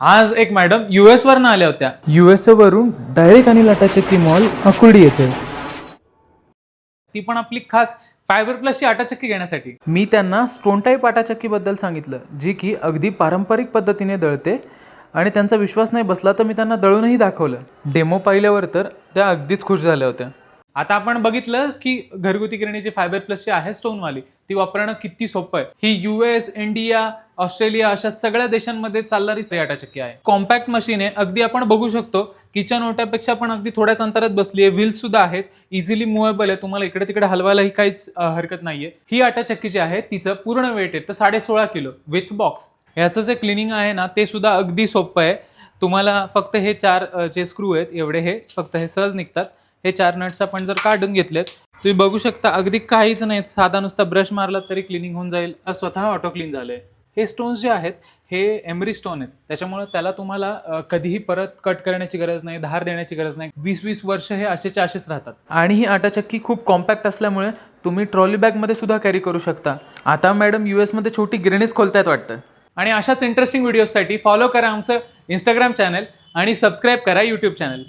आज एक madam US वरनं आल्या होत्या. युएसए वरून डायरेक्ट अनिल आटाचक्की मॉल अकुर्डी येते. ती पण आपली खास फायबर प्लसची आटाचक्की घेण्यासाठी. मी त्यांना स्टोन टाईप आटाचक्कीबद्दल सांगितलं जी की अगदी पारंपरिक पद्धतीने दळते आणि त्यांचा विश्वास नाही बसला तर मी त्यांना दळूनही दाखवलं. डेमो पाहिल्यावर तर त्या अगदीच खुश झाल्या होत्या. आता आपण बघितलं की घरगुती किरणीची फायबर प्लसची आहे स्टोनवाली ती वापरणं किती सोपं आहे. ही युएस इंडिया ऑस्ट्रेलिया अशा सगळ्या देशांमध्ये चालणारी स्त्री आटाचक्की आहे. कॉम्पॅक्ट मशीन आहे. अगदी आपण बघू शकतो किचन ओट्यापेक्षा पण अगदी थोड्याच अंतरात बसली आहे. व्हील्स सुद्धा आहेत. इझिली मुव्हेबल आहे. तुम्हाला इकडे तिकडे हलवायलाही काहीच हरकत नाहीये. ही आटाचक्की जी आहे तिचं पूर्ण वेट आहे. तर साडे सोळा किलो. विथ बॉक्स ह्याचं जे क्लिनिंग आहे ना ते सुद्धा अगदी सोपं आहे. तुम्हाला फक्त हे चार जे स्क्रू आहेत एवढे हे फक्त हे सहज निघतात. हे चार नट्स आपण जर काढून घेतलेत तुम्ही बघू शकता अगदी काहीच नाही साधा नुसता ब्रश मारला तरी क्लिनिंग होऊन जाईल स्वतः ऑटो क्लीन झालंय. हे स्टोन्स जे आहेत हे एमरी स्टोन आहेत. त्याच्यामुळे त्याला तुम्हाला कधीही परत कट करण्याची गरज नाही धार देण्याची गरज नाही. वीस वीस वर्ष हे असेच्या असेच राहतात. आणि ही आटाचक्की खूप कॉम्पॅक्ट असल्यामुळे तुम्ही ट्रॉली बॅगमध्ये सुद्धा कॅरी करू शकता. आता मॅडम युएसमध्ये छोटी ग्रेनेज खोलतायत वाटतं. आणि अशाच इंटरेस्टिंग व्हिडिओजसाठी फॉलो करा आमचं इंस्टाग्राम चॅनल आणि सबस्क्राईब करा यूट्यूब चॅनल